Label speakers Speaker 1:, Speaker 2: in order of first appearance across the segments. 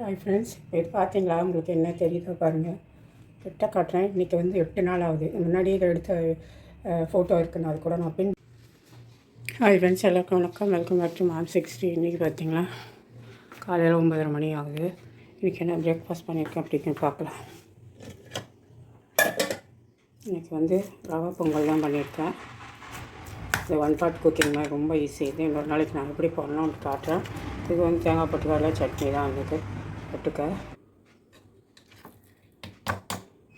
Speaker 1: Hi friends இது பார்த்தீங்களா? உங்களுக்கு என்ன தெரியுதோ பாருங்கள் கிட்ட காட்டுறேன். இன்றைக்கி வந்து எட்டு நாள் ஆகுது. முன்னாடி இதை எடுத்த ஃபோட்டோ இருக்குன்னு அது கூட நான் பின் ஹாய் ஃப்ரெண்ட்ஸ் எல்லாருக்கும் வணக்கம். Welcome back to mom sixty இன்றைக்கி பார்த்தீங்களா? காலையில் ஒம்பதரை மணி ஆகுது. இன்றைக்கி என்ன பிரேக்ஃபாஸ்ட் பண்ணியிருக்கேன் அப்படின்னு பார்க்கலாம். இன்றைக்கி வந்து ரவா பொங்கல் தான் பண்ணியிருக்கேன். இது ஒன் பாட் குக்கிங் மாதிரி ரொம்ப ஈஸி இது இன்னொரு நாளைக்கு நான் எப்படி பண்ணணும்னு காட்டுறேன். இது வந்து தேங்காய் பொட்டுக்கடலை சட்னி தான் இருந்தது பொட்டுக்க.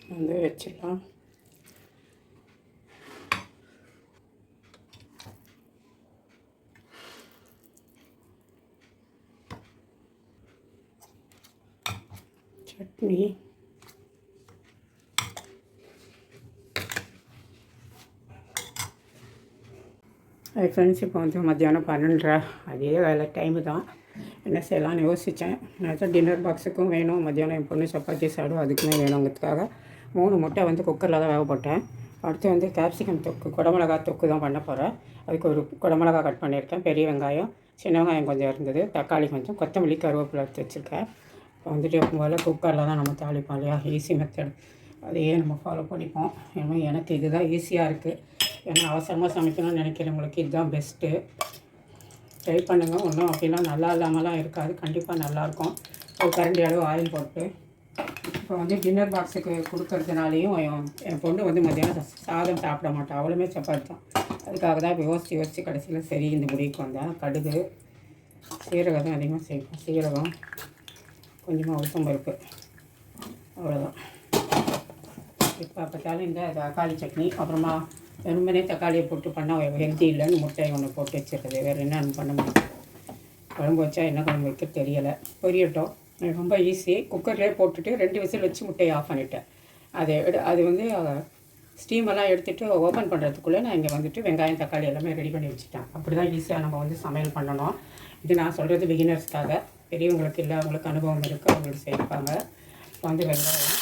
Speaker 1: வந்து வச்சிடலாம். சட்னி. அது ஃப்ரெண்ட்ஸ் இப்போ வந்து மத்தியானம் பன்னெண்டரை. அதே வேலை டைமு தான். என்ன செய்யலாம்னு யோசித்தேன். நான் டின்னர் பாக்ஸுக்கும் வேணும். மத்தியானம் என் பொண்ணு சப்பாத்தி சாப்பிடும் அதுக்குமே வேணுங்கிறதுக்காக மூணு முட்டை வந்து குக்கரில் தான் வேக போட்டேன் அடுத்து வந்து கேப்சிகம் தொக்கு குடமிளகா தொக்கு தான் பண்ண போகிறேன் அதுக்கு ஒரு குடமிளகா கட் பண்ணியிருக்கேன். பெரிய வெங்காயம் சின்ன வெங்காயம் கொஞ்சம் இருந்தது. தக்காளி கொஞ்சம் கொத்தமல்லி கருவேப்பிலை எடுத்து வச்சுருக்கேன். இப்போ வந்துட்டு எப்பவும் போல் குக்கரில் தான் நம்ம தாளிப்போம் இல்லையா? ஈஸி மெத்தட் அதையே நம்ம ஃபாலோ பண்ணிப்போம். ஏன்னா எனக்கு இதுதான் ஈஸியாக இருக்குது ஏன்னா அவசரமாக சமைக்கணும்னு நினைக்கிறவங்களுக்கு இதுதான் பெஸ்ட்டு ட்ரை பண்ணுங்கள் ஒன்றும் அப்படிலாம் நல்லா இல்லாமலாம் இருக்காது. கண்டிப்பாக நல்லாயிருக்கும். ஒரு கரண்டி அளவு ஆயில் போட்டு. இப்போ வந்து டின்னர் பாக்ஸுக்கு கொடுக்கறதுனாலையும் என் என் பொண்ணு வந்து மத்தியானம் சாதம் சாப்பிட மாட்டாள் அவளுமே சப்பாத்தி தான். அதுக்காக தான் இப்போ யோசித்து யோசித்து கடைசியில் சரி இந்த முடிவுக்கு வந்தேன் கடுகு சீரகம் தான் அதிகமாக செய்வோம். சீரகம் கொஞ்சமாக உளுத்தம் பருப்பு. அவ்வளோதான் இப்போ பார்த்தாலும் இந்த தக்காளி சட்னி அப்புறமா வெறுமனே தக்காளியை போட்டு பண்ணால் ஹெல்த்தி இல்லைன்னு முட்டையை ஒன்று போட்டு வச்சுருக்குது. வேறு என்ன பண்ண முடியும் குழம்பு வச்சா என்ன குழம்பு வைக்க தெரியலை. பொரியட்டும். ரொம்ப ஈஸி குக்கர்லேயே போட்டுட்டு ரெண்டு விசில் வச்சு முட்டையை ஆஃப் பண்ணிட்டேன். அதை எடு அது வந்து ஸ்டீமெல்லாம் எடுத்துகிட்டு ஓப்பன் பண்ணுறதுக்குள்ளே நான் இங்கே வந்துட்டு வெங்காயம் தக்காளி எல்லாமே ரெடி பண்ணி வச்சுட்டேன். அப்படி தான் ஈஸியாக நம்ம வந்து சமையல் பண்ணணும். இது நான் சொல்கிறது பிகினர்ஸ்க்காக பெரியவங்களுக்கு இல்லை அவங்களுக்கு அனுபவம் இருக்குது அவங்களுக்கு சேர்ப்பாங்க வந்து வெங்காயம்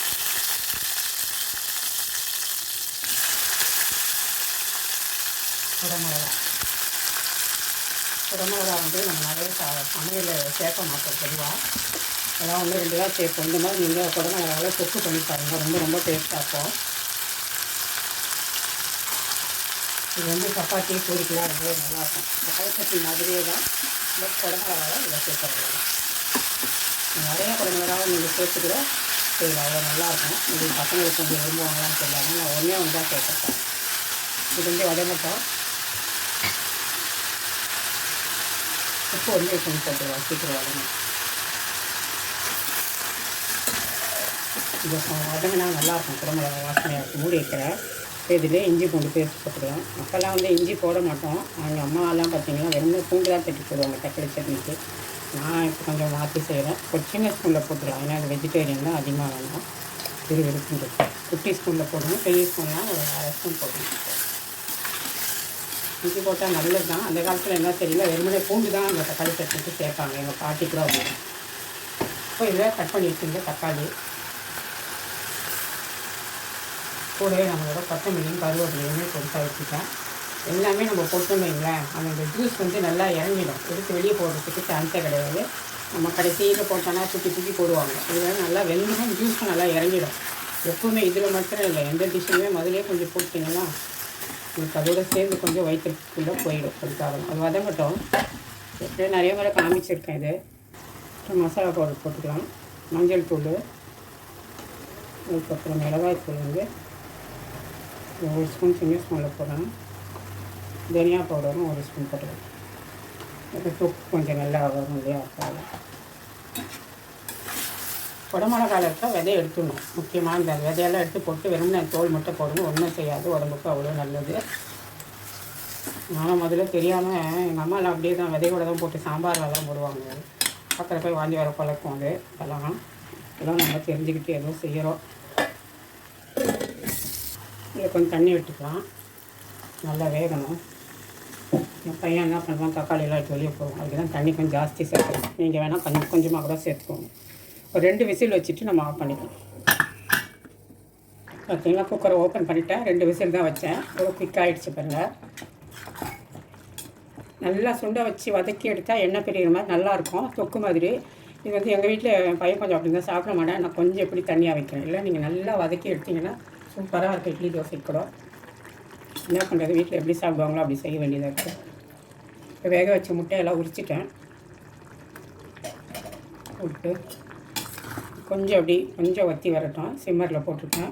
Speaker 1: குடமிளகா. குடமிளகா வந்து நம்ம நிறைய ச சமையலில் சேர்க்க மாட்டோம் பொதுவாக அதான் ஒன்று ரெண்டு தான் சேர்ப்போம். இந்த மாதிரி நீங்கள் குடமிளகாவில் தொக்கு பண்ணி பாருங்கள் ரொம்ப ரொம்ப டேஸ்ட்டாக இருக்கும். இது வந்து சப்பாத்தி பூரிக்கெலாம் ரொம்ப நல்லாயிருக்கும் இந்த சட்னி மாதிரியே தான் பட் குடமிளகாவை இதை சேர்த்துக்கலாம் நிறைய குடமிளகாவை நீங்கள் சேர்த்துக்கூட செய்யலாம். அவ்வளோ நல்லாயிருக்கும் இது பசங்களுக்கு கொஞ்சம் விரும்புவாங்களான்னு தெரியல. நான் ஒன்றே ஒன்று தான் சேர்த்துருக்கேன். இது வந்து வதங்கட்டும் உப்பு வந்து கொஞ்சம் போட்டுருவோம் சீக்கிரம் வதங்கும் இது வதங்கினா நல்லாயிருக்கும் குடமிளகா வாசனையாக இருக்கும். மூடி வைக்கிறேன் இதில் இஞ்சி பூண்டு பேஸ்ட் போட்டுருவோம் அப்போல்லாம் வந்து இஞ்சி போட மாட்டோம். அவங்க அம்மாவெல்லாம் பார்த்திங்கன்னா வெறும் பூண்டு தான் தட்டி போடுவாங்க. தக்காளி சட்னிக்கு. நான் இப்போ கொஞ்சம் மாற்றி செய்கிறேன் ஒரு சின்ன ஸ்பூனில் போட்டுருவேன் ஏன்னா அது வெஜிடேரியன் தான். அதிகமாக வேணும் இருக்கும் குட்டி ஸ்பூனில் போடணும். பெரிய ஸ்பூன்லாம் ஒரு அரை ஸ்பூன் போடணும். இஞ்சி போட்டால் நல்லது தான் அந்த காலத்தில் என்ன தெரியல வெறுமனே பூண்டு தான் அந்த தக்காளி சட்னிக்கு சேர்ப்பாங்க. எங்கள் பாட்டி கூட அப்படின்னு இப்போ இதில் கட் பண்ணி வச்சுருங்க தக்காளி. கூடவே நம்மளோட கொத்தமல்லியும் கருவேப்பிலையுமே கொடுத்தா வச்சுட்டேன் எல்லாமே நம்ம போட்டோம் வைங்களேன். அந்த ஜூஸ் வந்து நல்லா இறங்கிடும். எடுத்து வெளியே போடுறதுக்கு சான்ஸே கிடையாது. நம்ம கடைசியில் போட்டோன்னா சுற்றி சுற்றி போடுவாங்க. இதில் நல்லா வெந்ததும் ஜூஸும் நல்லா இறங்கிடும். எப்பவுமே இதில் மட்டும் இல்லை எந்த டிஷ்ஷுமே முதலே கொஞ்சம் போட்டிங்கன்னா உங்களுக்கு அதோட சேர்ந்து கொஞ்சம் வயிற்றுக்குள்ளே போயிடும். அதுக்காக. அது வதங்கட்டும். எப்படியும் நிறைய முறை காமிச்சிருக்கேன் இது. அப்புறம் மசாலா பவுடர் போட்டுக்கலாம். மஞ்சள் தூள். அதுக்கப்புறம் மிளகாய் தூள் வந்து ஒரு ஸ்பூன் சின்ன ஸ்பூனில் போடணும். தனியா பவுடரும் ஒரு ஸ்பூன் போட்டுக்கலாம். அது தொக்கு கொஞ்சம் நல்லா வரும் இல்லையா? அதுக்காக குடமிளகாவில் இருக்க விதையை எடுத்துடணும். முக்கியமாக இந்த விதையெல்லாம் எடுத்து போட்டு வெறும் தோல் மட்டும் போடணும். ஒன்றும் செய்யாது. உடம்புக்கு அவ்வளோ நல்லது. நான் முதல்ல தெரியாமல் எங்கள் அம்மாலாம் அப்படியே தான் விதையோட தான் போட்டு சாம்பாரெல்லாம் போடுவாங்க. பக்கத்தில் போய் வாங்கி வர பழக்கம் அது அதெல்லாம் இதெல்லாம் நம்ம தெரிஞ்சுக்கிட்டு ஏதோ செய்கிறோம் இதில் கொஞ்சம் தண்ணி விட்டுக்கலாம். நல்லா வேகணும். என் பையன் என்ன பண்ணுவான்? தக்காளியெல்லாம் எடுத்து வெளியே போகும் அதுக்கு தான் தண்ணி கொஞ்சம் ஜாஸ்தி சேர்க்கணும். நீங்கள் வேணால் கொஞ்சம் கொஞ்சமாக கூட சேர்த்துக்கோங்க. ஒரு ரெண்டு விசில் வச்சுட்டு நம்ம ஆஃப் பண்ணிக்கலாம். ஓகேங்களா குக்கரை ஓப்பன் பண்ணிட்டேன். ரெண்டு விசில் தான் வச்சேன். ஒரு குயிக் ஆகிடுச்சு பாருங்கள் நல்லா சுண்டை வச்சு வதக்கி எடுத்தால் எண்ணெய் பிரிகிற மாதிரி நல்லாயிருக்கும் தொக்கு மாதிரி. இது வந்து எங்கள் வீட்டில் என் பையன் கொஞ்சம் அப்படி தான் சாப்பிட மாட்டேன். நான் கொஞ்சம் எப்படி தண்ணியாக வைக்கிறேன். இல்லை நீங்கள் நல்லா வதக்கி எடுத்தீங்கன்னா சூப்பராக இருக்கும். இட்லி தோசை கூட. என்ன பண்ணுறது வீட்டில் எப்படி சாப்பிடுவாங்களோ அப்படி செய்ய வேண்டியதாக இருக்குது இப்போ வேக வச்ச முட்டையெல்லாம் உரிச்சிட்டேன். விட்டு கொஞ்சம் அப்படி கொஞ்சம் வத்தி வரட்டும். சிம்மரில் போட்டிருக்கேன்.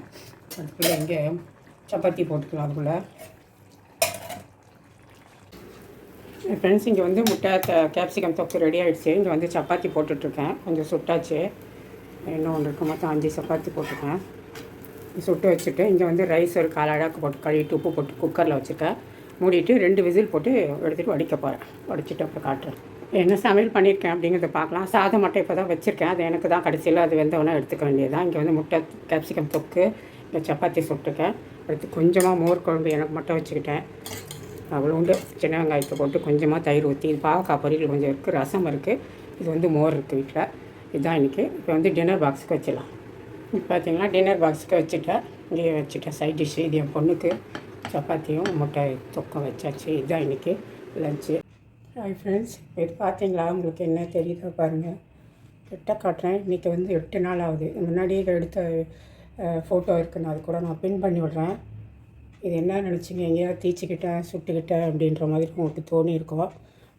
Speaker 1: அதுக்குள்ளே இங்கே சப்பாத்தி போட்டுக்கலாம் அதுக்குள்ளே. ஃப்ரெண்ட்ஸ் இங்கே வந்து முட்டை த கேப்சிகம் தொக்கு ரெடி ஆகிடுச்சு இங்கே வந்து சப்பாத்தி போட்டுட்ருக்கேன் கொஞ்சம் சுட்டாச்சு. இன்னும் ஒன்று இருக்க மொத்தம் அஞ்சு சப்பாத்தி போட்டிருக்கேன் சுட்டு வச்சுட்டு இங்கே வந்து ரைஸ் ஒரு கால் அழகாக்கு போட்டு கழுவிட்டு உப்பு போட்டு குக்கரில் வச்சுருக்கேன். மூடிட்டு ரெண்டு விசில் போட்டு எடுத்துகிட்டு வடிக்க போகிறேன் வடிச்சிட்டு அப்புறம் காட்டுறேன். என்ன சமையல் பண்ணியிருக்கேன் அப்படிங்கிறத பார்க்கலாம். சாதம் மட்டும் இப்போ தான் வச்சுருக்கேன். அது எனக்கு தான் கடைசியில் அது வெந்தவொன்னே எடுத்துக்க வேண்டியது தான் இங்கே வந்து முட்டை கேப்சிகம் தொக்கு இங்கே சப்பாத்தி சுட்டுருக்கேன். அடுத்து கொஞ்சமாக மோர் குழம்பு எனக்கு மட்டும் வச்சுக்கிட்டேன். அவ்வளோண்டு சின்ன வெங்காயத்தை போட்டு கொஞ்சமாக தயிர் ஊற்றி இது பாவக்காய் பொரியல் கொஞ்சம் இருக்குது ரசம் இருக்குது இது வந்து மோர் இருக்குது வீட்டில் இதுதான் இன்றைக்கி இப்போ வந்து டின்னர் பாக்ஸுக்கு வச்சிடலாம். இப்போ பார்த்தீங்கன்னா டின்னர் பாக்ஸுக்கு வச்சுட்டேன். இங்கேயே வச்சுட்டேன். சைட் டிஷ்ஷு இது என் பொண்ணுக்கு. சப்பாத்தியும் முட்டை தொக்கம் வச்சாச்சு. இதுதான் இன்றைக்கி லஞ்சு ஹாய் ஃப்ரெண்ட்ஸ் இது பார்த்தீங்களா உங்களுக்கு என்ன தெரியுதோ பாருங்கள் கிட்ட காட்டுறேன். இன்றைக்கி வந்து எட்டு நாள் ஆகுது. முன்னாடியே எடுத்த ஃபோட்டோ இருக்குன்னு அது கூட நான் பின் பண்ணி விட்றேன். இது என்ன நினச்சிங்க? எங்கேயாவது தீச்சிக்கிட்டேன் சுட்டுக்கிட்டேன் அப்படின்ற மாதிரி உங்களுக்கு தோணியிருக்கோம்.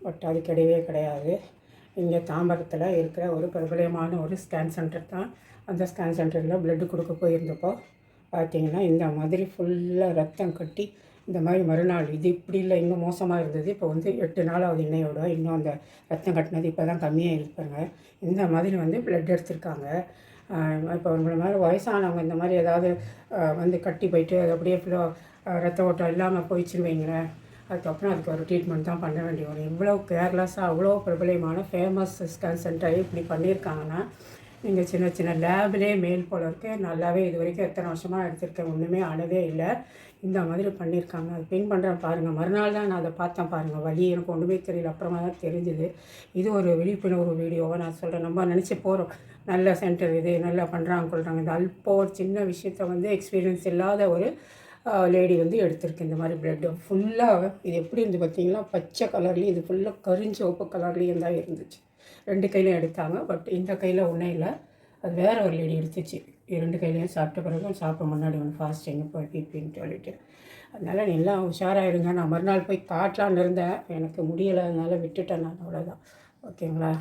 Speaker 1: பட் அது கிடையவே கிடையாது. இங்கே தாம்பரத்தில் இருக்கிற ஒரு பிரபலமான ஒரு ஸ்கேன் சென்டர் தான். அந்த ஸ்கேன் சென்டரில் ப்ளட்டு கொடுக்க போயிருந்தப்போ பார்த்தீங்கன்னா இந்த மாதிரி ஃபுல்லாக ரத்தம் கட்டி இந்த மாதிரி மறுநாள் இது இப்படி இல்லை இன்னும் மோசமாக இருந்தது. இப்போ வந்து எட்டு நாளாவது இன்னையோட இன்னும் அந்த ரத்தம் கட்டினது இப்போ தான் கம்மியாக இருப்பாங்க இந்த மாதிரி வந்து பிளட் எடுத்திருக்காங்க. இப்போ உங்களை மாதிரி வயசானவங்க இந்த மாதிரி ஏதாவது வந்து கட்டி போயிட்டு அது அப்படியே ஃபுல்லோ ரத்த ஓட்டம் இல்லாமல் போயிடுச்சுன்னு வைங்களேன். அதுக்கப்புறம் அதுக்கு ஒரு ட்ரீட்மெண்ட் தான் பண்ண வேண்டிய வரும் இவ்வளோ கேர்லெஸ்ஸாக அவ்வளோ பிரபலமான ஃபேமஸ் ஸ்கேன் சென்டர் இப்படி பண்ணியிருக்காங்கன்னா நீங்கள் சின்ன சின்ன லேபிலே மேல் போல இருக்கு. நல்லாவே இது வரைக்கும் எத்தனை வருஷமாக எடுத்திருக்கேன் ஒன்றுமே ஆனதே இல்லை. இந்த மாதிரி பண்ணியிருக்காங்க அது பின் பண்ணுறேன் பாருங்கள் மறுநாள் தான் நான் அதை பார்த்தேன் பாருங்கள் வழி எனக்கு ஒன்றுமே தெரியல. அப்புறமா தான் தெரிஞ்சுது. இது ஒரு விழிப்புணர்வு வீடியோவை நான் சொல்கிறேன் நம்ம நினச்சி போகிறோம் நல்ல சென்டர் இது நல்லா பண்ணுறாங்க சொல்கிறாங்க இந்த அல்போ ஒரு சின்ன விஷயத்த வந்து எக்ஸ்பீரியன்ஸ் இல்லாத ஒரு லேடி வந்து எடுத்திருக்கு. இந்த மாதிரி ப்ளட்டு ஃபுல்லாக இது எப்படி இருந்து பார்த்தீங்கன்னா பச்சை கலர்லேயும் இது ஃபுல்லாக கரிஞ்சோப்பு கலர்லேயும் தான் இருந்துச்சு. ரெண்டு கையிலையும் எடுத்தாங்க பட் இந்த கையில் ஒன்றும் இல்லை. அது வேற ஒரு லேடி எடுத்துச்சு. ரெண்டு கையிலையும் சாப்பிட்ட பிறகு சாப்பிட முன்னாடி ஒன்று ஃபாஸ்டிங் போய் பிபின்னு சொல்லிட்டு. அதனால் நீ எல்லாம் உஷாராயிருங்க. நான் மறுநாள் போய் காட்டலான்னு இருந்தேன். எனக்கு முடியலை. அதனால் விட்டுட்டேன் நான் அவ்வளோதான் ஓகேங்களா?